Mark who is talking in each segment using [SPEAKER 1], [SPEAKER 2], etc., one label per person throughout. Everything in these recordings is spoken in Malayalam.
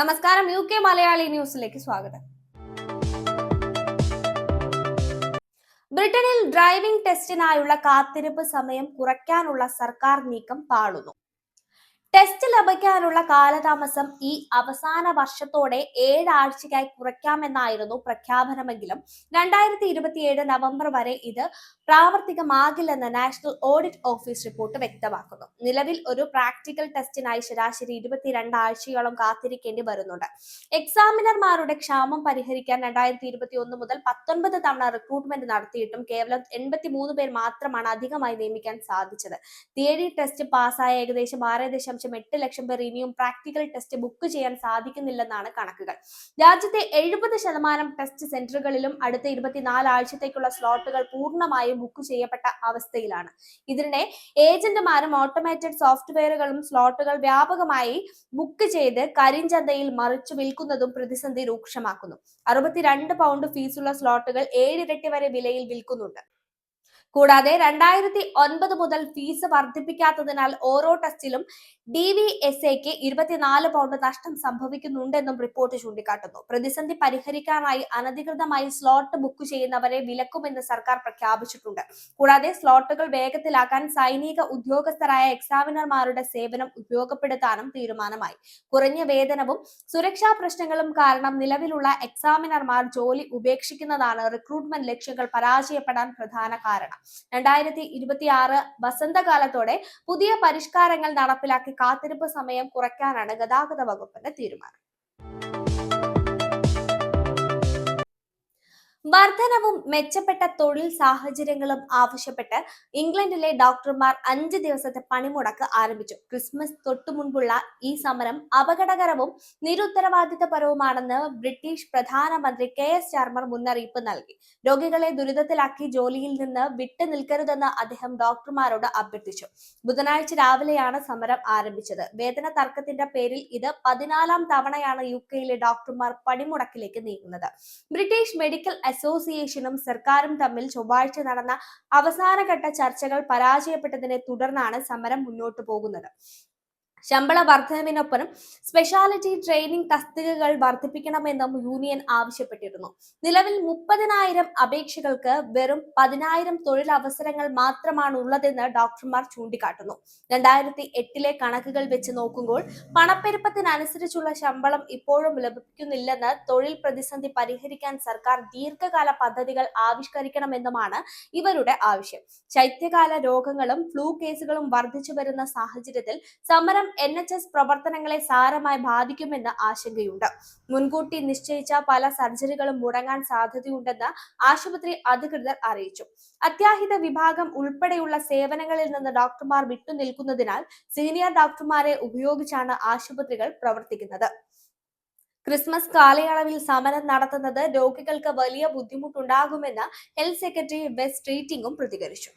[SPEAKER 1] നമസ്കാരം യു കെ മലയാളി ന്യൂസിലേക്ക് സ്വാഗതം. ബ്രിട്ടനിൽ ഡ്രൈവിംഗ് ടെസ്റ്റിനായുള്ള കാത്തിരിപ്പ് സമയം കുറയ്ക്കാനുള്ള സർക്കാർ നീക്കം പാളുന്നു. ടെസ്റ്റ് ലഭിക്കാനുള്ള കാലതാമസം ഈ അവസാന വർഷത്തോടെ ഏഴാഴ്ചയ്ക്കായി കുറയ്ക്കാമെന്നായിരുന്നു പ്രഖ്യാപനമെങ്കിലും രണ്ടായിരത്തി ഇരുപത്തിയേഴ് നവംബർ വരെ ഇത് പ്രാവർത്തികമാകില്ലെന്ന് നാഷണൽ ഓഡിറ്റ് ഓഫീസ് റിപ്പോർട്ട് വ്യക്തമാക്കുന്നു. നിലവിൽ ഒരു പ്രാക്ടിക്കൽ ടെസ്റ്റിനായി ശരാശരി ഇരുപത്തിരണ്ട് ആഴ്ചയോളം കാത്തിരിക്കേണ്ടി വരുന്നുണ്ട്. എക്സാമിനർമാരുടെ ക്ഷാമം പരിഹരിക്കാൻ രണ്ടായിരത്തി ഇരുപത്തി ഒന്ന് മുതൽ പത്തൊൻപത് തവണ റിക്രൂട്ട്മെന്റ് നടത്തിയിട്ടും കേവലം എൺപത്തി പേർ മാത്രമാണ് അധികമായി നിയമിക്കാൻ സാധിച്ചത്. തിയറി ടെസ്റ്റ് പാസ്സായ ഏകദേശം ആറ് ദശാംശം എട്ട് ലക്ഷം പേർ ഇനിയും പ്രാക്ടിക്കൽ ടെസ്റ്റ് ബുക്ക് ചെയ്യാൻ സാധിക്കുന്നില്ലെന്നാണ് കണക്കുകൾ. രാജ്യത്തെ എഴുപത് ശതമാനം ടെസ്റ്റ് സെന്ററുകളിലും അടുത്ത ഇരുപത്തിനാല് ആഴ്ചത്തേക്കുള്ള സ്ലോട്ടുകൾ പൂർണമായും ബുക്ക് ചെയ്യപ്പെട്ട അവസ്ഥയിലാണ്. ഇതിനിടെ ഏജന്റുമാരും ഓട്ടോമേറ്റഡ് സോഫ്റ്റ്വെയറുകളും സ്ലോട്ടുകൾ വ്യാപകമായി ബുക്ക് ചെയ്ത് കരിഞ്ചന്തയിൽ മറിച്ചു വിൽക്കുന്നതും പ്രതിസന്ധി രൂക്ഷമാക്കുന്നു. അറുപത്തിരണ്ട് പൗണ്ട് ഫീസുള്ള സ്ലോട്ടുകൾ ഏഴിരട്ടി വരെ വിലയിൽ വിൽക്കുന്നുണ്ട്. കൂടാതെ രണ്ടായിരത്തി ഒൻപത് മുതൽ ഫീസ് വർദ്ധിപ്പിക്കാത്തതിനാൽ ഓരോ ടെസ്റ്റിലും ഡി വി എസ് എക്ക് ഇരുപത്തിനാല് പൗണ്ട് നഷ്ടം സംഭവിക്കുന്നുണ്ടെന്നും റിപ്പോർട്ട് ചൂണ്ടിക്കാട്ടുന്നു. പ്രതിസന്ധി പരിഹരിക്കാനായി അനധികൃതമായി സ്ലോട്ട് ബുക്ക് ചെയ്യുന്നവരെ വിലക്കുമെന്ന് സർക്കാർ പ്രഖ്യാപിച്ചിട്ടുണ്ട്. കൂടാതെ സ്ലോട്ടുകൾ വേഗത്തിലാക്കാൻ സൈനിക ഉദ്യോഗസ്ഥരായ എക്സാമിനർമാരുടെ സേവനം ഉപയോഗപ്പെടുത്താനും തീരുമാനമായി. കുറഞ്ഞ വേതനവും സുരക്ഷാ പ്രശ്നങ്ങളും കാരണം നിലവിലുള്ള എക്സാമിനർമാർ ജോലി ഉപേക്ഷിക്കുന്നതാണ് റിക്രൂട്ട്മെന്റ് ലക്ഷ്യങ്ങൾ പരാജയപ്പെടാൻ പ്രധാന കാരണം. രണ്ടായിരത്തി ഇരുപത്തി ആറ് വസന്തകാലത്തോടെ പുതിയ പരിഷ്കാരങ്ങൾ നടപ്പിലാക്കി കാത്തിരിപ്പ് സമയം കുറയ്ക്കാനാണ് ഗതാഗത വകുപ്പിന്റെ തീരുമാനം. വർധനവും മെച്ചപ്പെട്ട തൊഴിൽ സാഹചര്യങ്ങളും ആവശ്യപ്പെട്ട് ഇംഗ്ലണ്ടിലെ ഡോക്ടർമാർ അഞ്ച് ദിവസത്തെ പണിമുടക്ക് ആരംഭിച്ചു. ക്രിസ്മസ് തൊട്ടു മുൻപുള്ള ഈ സമരം അപകടകരവും നിരുത്തരവാദിത്തപരവുമാണെന്ന് ബ്രിട്ടീഷ് പ്രധാനമന്ത്രി കെ എസ് ചാർമർ മുന്നറിയിപ്പ് നൽകി. രോഗികളെ ദുരിതത്തിലാക്കി ജോലിയിൽ നിന്ന് വിട്ടു നിൽക്കരുതെന്ന് അദ്ദേഹം ഡോക്ടർമാരോട് അഭ്യർത്ഥിച്ചു. ബുധനാഴ്ച രാവിലെയാണ് സമരം ആരംഭിച്ചത്. വേതന തർക്കത്തിന്റെ പേരിൽ ഇത് പതിനാലാം തവണയാണ് യു കെയിലെ ഡോക്ടർമാർ പണിമുടക്കിലേക്ക് നീങ്ങുന്നത്. ബ്രിട്ടീഷ് മെഡിക്കൽ അസോസിയേഷനും സർക്കാരും തമ്മിൽ ചൊവ്വാഴ്ച നടന്ന അവസാനഘട്ട ചർച്ചകൾ പരാജയപ്പെട്ടതിനെ തുടർന്നാണ് സമരം മുന്നോട്ടു പോകുന്നത്. ശമ്പള വർധനവിനൊപ്പം സ്പെഷ്യാലിറ്റി ട്രെയിനിങ് തസ്തികകൾ വർദ്ധിപ്പിക്കണമെന്നും യൂണിയൻ ആവശ്യപ്പെട്ടിരുന്നു. നിലവിൽ മുപ്പതിനായിരം അപേക്ഷകൾക്ക് വെറും പതിനായിരം തൊഴിലവസരങ്ങൾ മാത്രമാണ് ഉള്ളതെന്ന് ഡോക്ടർമാർ ചൂണ്ടിക്കാട്ടുന്നു. രണ്ടായിരത്തി എട്ടിലെ കണക്കുകൾ വെച്ച് നോക്കുമ്പോൾ പണപ്പെരുപ്പത്തിനനുസരിച്ചുള്ള ശമ്പളം ഇപ്പോഴും ലഭിക്കുന്നില്ലെന്ന് തൊഴിൽ പ്രതിസന്ധി പരിഹരിക്കാൻ സർക്കാർ ദീർഘകാല പദ്ധതികൾ ആവിഷ്കരിക്കണമെന്നുമാണ് ഇവരുടെ ആവശ്യം. ശൈത്യകാല രോഗങ്ങളും ഫ്ലൂ കേസുകളും വർദ്ധിച്ചു വരുന്ന സാഹചര്യത്തിൽ സമരം എൻ എച്ച് എസ് പ്രവർത്തനങ്ങളെ സാരമായി ബാധിക്കുമെന്ന് ആശങ്കയുണ്ട്. മുൻകൂട്ടി നിശ്ചയിച്ച പല സർജറികളും മുടങ്ങാൻ സാധ്യതയുണ്ടെന്ന് ആശുപത്രി അധികൃതർ അറിയിച്ചു. അത്യാഹിത വിഭാഗം ഉൾപ്പെടെയുള്ള സേവനങ്ങളിൽ നിന്ന് ഡോക്ടർമാർ വിട്ടുനിൽക്കുന്നതിനാൽ സീനിയർ ഡോക്ടർമാരെ ഉപയോഗിച്ചാണ് ആശുപത്രികൾ പ്രവർത്തിക്കുന്നത്. ക്രിസ്മസ് കാലയളവിൽ സമരം നടത്തുന്നത് രോഗികൾക്ക് വലിയ ബുദ്ധിമുട്ടുണ്ടാകുമെന്ന് ഹെൽത്ത് സെക്രട്ടറി വെസ്റ്റ് ട്രീറ്റിംഗും പ്രതികരിച്ചു.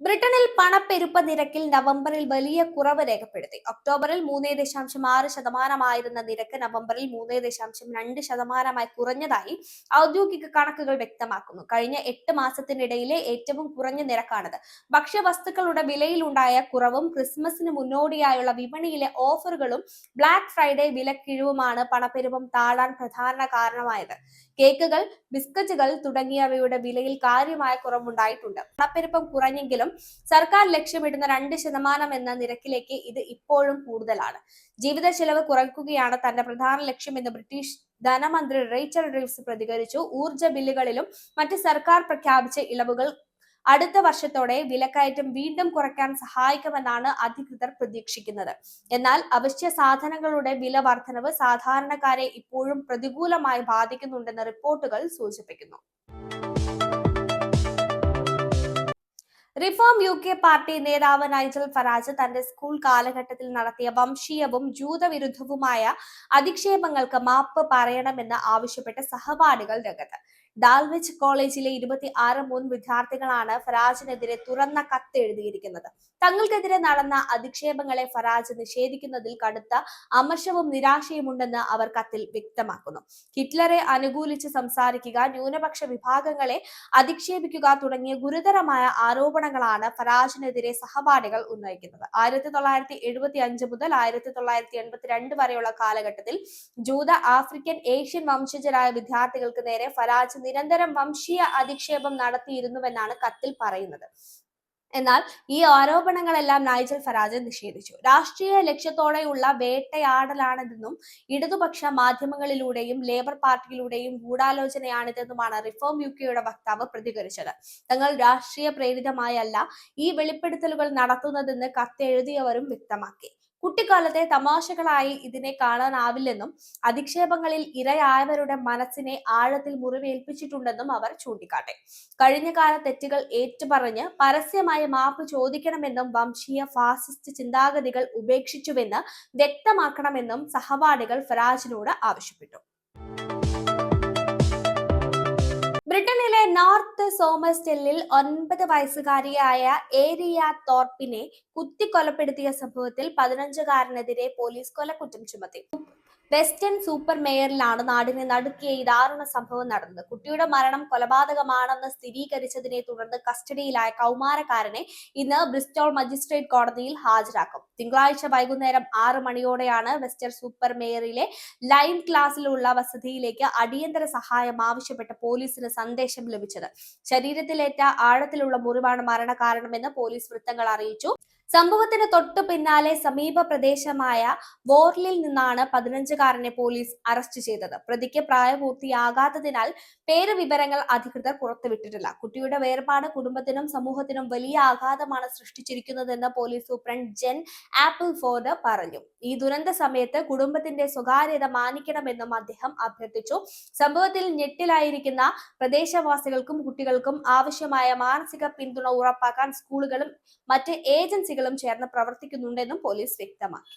[SPEAKER 1] ബ്രിട്ടനിൽ പണപ്പെരുപ്പ നിരക്കിൽ നവംബറിൽ വലിയ കുറവ് രേഖപ്പെടുത്തി. ഒക്ടോബറിൽ മൂന്ന് ദശാംശം ആറ് ശതമാനമായിരുന്ന നിരക്ക് നവംബറിൽ മൂന്ന് ദശാംശം രണ്ട് ശതമാനമായി കുറഞ്ഞതായി ഔദ്യോഗിക കണക്കുകൾ വ്യക്തമാക്കുന്നു. കഴിഞ്ഞ എട്ട് മാസത്തിനിടയിലെ ഏറ്റവും കുറഞ്ഞ നിരക്കാണിത്. ഭക്ഷ്യവസ്തുക്കളുടെ വിലയിലുണ്ടായ കുറവും ക്രിസ്മസിന് മുന്നോടിയായുള്ള വിപണിയിലെ ഓഫറുകളും ബ്ലാക്ക് ഫ്രൈഡേ വിലക്കിഴിവുമാണ് പണപ്പെരുപ്പം താഴാൻ പ്രധാന കാരണമായത്. കേക്കുകൾ ബിസ്ക്കറ്റുകൾ തുടങ്ങിയവയുടെ വിലയിൽ കാര്യമായ കുറവുണ്ടായിട്ടുണ്ട്. പണപ്പെരുപ്പം കുറഞ്ഞെങ്കിലും സർക്കാർ ലക്ഷ്യമിടുന്ന രണ്ട് ശതമാനം എന്ന നിരക്കിലേക്ക് ഇത് ഇപ്പോഴും കൂടുതലാണ്. ജീവിത ചെലവ് കുറയ്ക്കുകയാണ് തന്റെ പ്രധാന ലക്ഷ്യമെന്ന് ബ്രിട്ടീഷ് ധനമന്ത്രി റേച്ചൽ റീവ്സ് പ്രതികരിച്ചു. ഊർജ ബില്ലുകളിലും മറ്റ് സർക്കാർ പ്രഖ്യാപിച്ച ഇളവുകൾ അടുത്ത വർഷത്തോടെ വിലക്കയറ്റം വീണ്ടും കുറയ്ക്കാൻ സഹായിക്കുമെന്നാണ് അധികൃതർ പ്രതീക്ഷിക്കുന്നത്. എന്നാൽ അവശ്യ സാധനങ്ങളുടെ വില വർധനവ് സാധാരണക്കാരെ ഇപ്പോഴും പ്രതികൂലമായി ബാധിക്കുന്നുണ്ടെന്ന് റിപ്പോർട്ടുകൾ സൂചിപ്പിക്കുന്നു. റിഫോം യു കെ പാർട്ടി നേതാവ് നൈജൽ ഫറാജ് തന്റെ സ്കൂൾ കാലഘട്ടത്തിൽ നടത്തിയ വംശീയവും ജൂതവിരുദ്ധവുമായ അധിക്ഷേപങ്ങൾക്ക് മാപ്പ് പറയണമെന്ന് ആവശ്യപ്പെട്ട് സഹപാഠികൾ രംഗത്ത്. ഡാൽവിച്ച് കോളേജിലെ ഇരുപത്തി ആറ് മുൻ വിദ്യാർത്ഥികളാണ് ഫറാജിനെതിരെ തുറന്ന കത്ത് എഴുതിയിരിക്കുന്നത്. തങ്ങൾക്കെതിരെ നടന്ന അധിക്ഷേപങ്ങളെ ഫറാജ് നിഷേധിക്കുന്നതിൽ കടുത്ത അമർഷവും നിരാശയുമുണ്ടെന്ന് അവർ കത്തിൽ വ്യക്തമാക്കുന്നു. ഹിറ്റ്ലറെ അനുകൂലിച്ച് സംസാരിക്കുക ന്യൂനപക്ഷ വിഭാഗങ്ങളെ അധിക്ഷേപിക്കുക തുടങ്ങിയ ഗുരുതരമായ ആരോപണങ്ങളാണ് ഫറാജിനെതിരെ സഹപാഠികൾ ഉന്നയിക്കുന്നത്. ആയിരത്തി തൊള്ളായിരത്തി എഴുപത്തി അഞ്ച് മുതൽ ആയിരത്തി തൊള്ളായിരത്തി എൺപത്തിരണ്ട് വരെയുള്ള കാലഘട്ടത്തിൽ ജൂത ആഫ്രിക്കൻ ഏഷ്യൻ വംശജരായ വിദ്യാർത്ഥികൾക്ക് നേരെ ഫറാജ് നിരന്തരം വംശീയ അധിക്ഷേപം നടത്തിയിരുന്നുവെന്നാണ് കത്തിൽ പറയുന്നത്. എന്നാൽ ഈ ആരോപണങ്ങളെല്ലാം നൈജൽ ഫറാജ് നിഷേധിച്ചു. രാഷ്ട്രീയ ലക്ഷ്യത്തോടെയുള്ള വേട്ടയാടലാണിതെന്നും ഇടതുപക്ഷ മാധ്യമങ്ങളിലൂടെയും ലേബർ പാർട്ടിയിലൂടെയും ഗൂഢാലോചനയാണിതെന്നുമാണ് റിഫോം യു കെയുടെ വക്താവ് പ്രതികരിച്ചത്. തങ്ങൾ രാഷ്ട്രീയ പ്രേരിതമായല്ല ഈ വെളിപ്പെടുത്തലുകൾ നടത്തുന്നതെന്ന് കത്തെഴുതിയവരും വ്യക്തമാക്കി. കുട്ടിക്കാലത്തെ തമാശകളായി ഇതിനെ കാണാനാവില്ലെന്നും അധിക്ഷേപങ്ങളിൽ ഇരയായവരുടെ മനസ്സിനെ ആഴത്തിൽ മുറിവേൽപ്പിച്ചിട്ടുണ്ടെന്നും അവർ ചൂണ്ടിക്കാട്ടി. കഴിഞ്ഞകാല തെറ്റുകൾ ഏറ്റുപറഞ്ഞ് പരസ്യമായി മാപ്പ് ചോദിക്കണമെന്നും വംശീയ ഫാസിസ്റ്റ് ചിന്താഗതികൾ ഉപേക്ഷിച്ചുവെന്ന് വ്യക്തമാക്കണമെന്നും സഹപാഠികൾ ഫരാജിനോട് ആവശ്യപ്പെട്ടു. ബ്രിട്ടനിലെ നോർത്ത് സോമസ്റ്റെല്ലിൽ ഒൻപത് വയസ്സുകാരിയായ ഏരിയ തോർപ്പിനെ കുത്തിക്കൊലപ്പെടുത്തിയ സംഭവത്തിൽ പതിനഞ്ചുകാരനെതിരെ പോലീസ് കൊലക്കുറ്റം ചുമത്തി. വെസ്റ്റേൺ സൂപ്പർ മേയറിലാണ് നാടിനെ നടുക്കിയ ഈ ദാരുണ സംഭവം നടന്നത്. കുട്ടിയുടെ മരണം കൊലപാതകമാണെന്ന് സ്ഥിരീകരിച്ചതിനെ തുടർന്ന് കസ്റ്റഡിയിലായ കൗമാരക്കാരനെ ഇന്ന് ബ്രിസ്റ്റോൾ മജിസ്ട്രേറ്റ് കോടതിയിൽ ഹാജരാക്കും. തിങ്കളാഴ്ച വൈകുന്നേരം ആറ് മണിയോടെയാണ് വെസ്റ്റേൺ സൂപ്പർ മേയറിലെ ലൈൻ ക്ലാസ്സിലുള്ള വസതിയിലേക്ക് അടിയന്തര സഹായം ആവശ്യപ്പെട്ട് പോലീസിന് സന്ദേശം ലഭിച്ചത്. ശരീരത്തിലേറ്റ ആഴത്തിലുള്ള മുറിവാണ് മരണകാരണമെന്ന് പോലീസ് വൃത്തങ്ങൾ അറിയിച്ചു. സംഭവത്തിന് തൊട്ടു പിന്നാലെ സമീപ പ്രദേശമായ വോർലിൽ നിന്നാണ് പതിനഞ്ചുകാരനെ പോലീസ് അറസ്റ്റ് ചെയ്തത്. പ്രതിക്ക് പ്രായപൂർത്തിയാകാത്തതിനാൽ പേര് വിവരങ്ങൾ അധികൃതർ പുറത്തുവിട്ടിട്ടില്ല. കുട്ടിയുടെ വേർപാട് കുടുംബത്തിനും സമൂഹത്തിനും വലിയ ആഘാതമാണ് സൃഷ്ടിച്ചിരിക്കുന്നതെന്ന് police superintendent Jen Appleford പറഞ്ഞു. ഈ ദുരന്ത സമയത്ത് കുടുംബത്തിന്റെ സ്വകാര്യത മാനിക്കണമെന്നും അദ്ദേഹം അഭ്യർത്ഥിച്ചു. സംഭവത്തിൽ ഞെട്ടിലായിരിക്കുന്ന പ്രദേശവാസികൾക്കും കുട്ടികൾക്കും ആവശ്യമായ മാനസിക പിന്തുണ ഉറപ്പാക്കാൻ സ്കൂളുകളും മറ്റ് ഏജൻസികളും ചേർന്ന് പ്രവർത്തിക്കുന്നുണ്ടെന്നും പോലീസ് വ്യക്തമാക്കി.